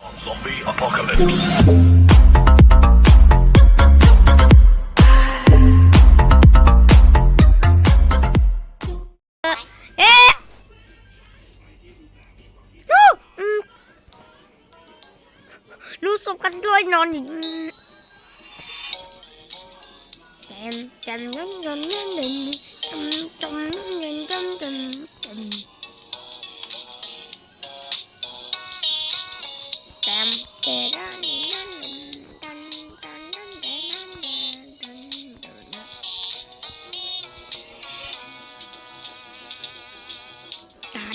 Zombie Apocalypse. Lu sụp cắt lôi non thì Kèm kèm nhấn nhấn lên đi Trong trong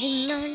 Perunnal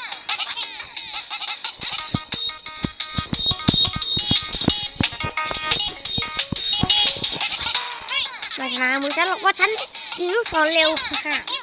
นะมือฉันหรอกว่าฉันยิงลูกศรเร็วค่ะ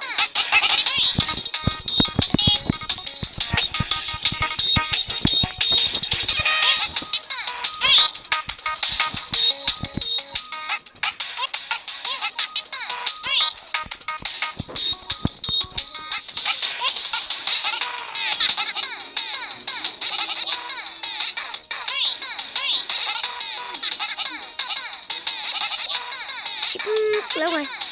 嗯来玩。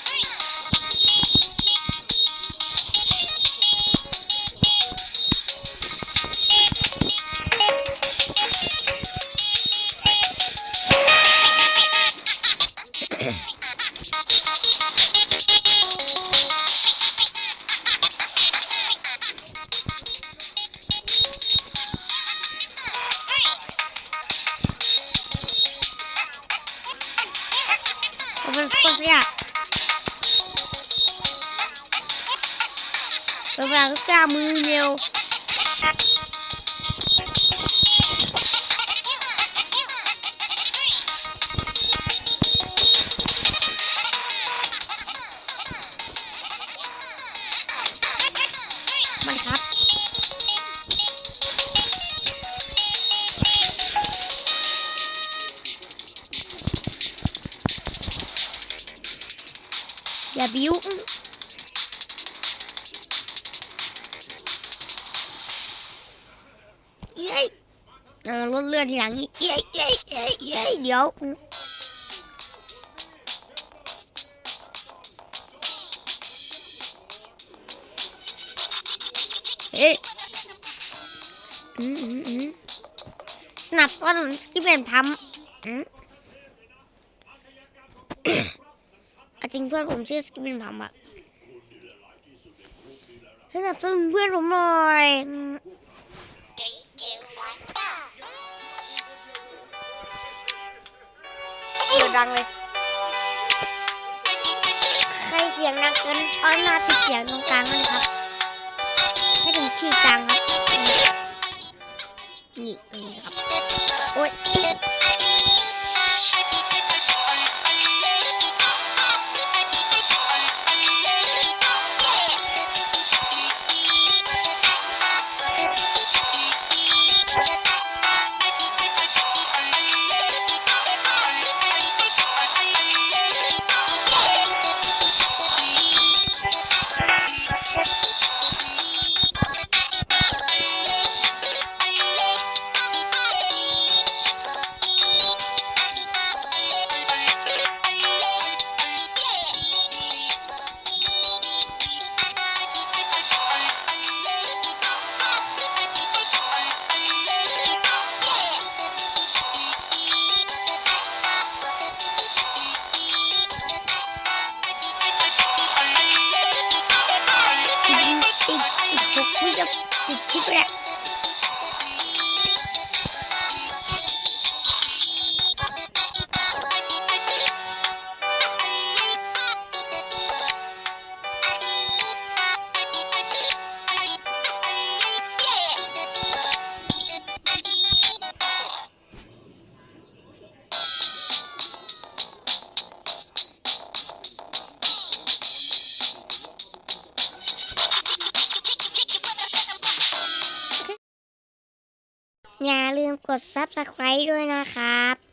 Super Scorpion. Tôi vào cái ca mưa nhiều. บิ้วเย้ยเอาลดเลือดทีหลังอีกเย้ยเย้ยเย้ยเย้ยเดี๋ยวเอ๊ะอืมอืมอืมสนับต้นที่เป็นพัมอืม จริงเพื่อนผมชื่อสกิมินพัมอะสนับสนุนเพื่อนผมหน่อยเสียงดังเลย ใครเสียงดังเกินอ้อนมาปิดเสียงตรงกลางมันครับ ให้ถึงที่กลางครับ นี่ตรงนี้ครับ โอ๊ย ปิ กด Subscribe ด้วยนะครับ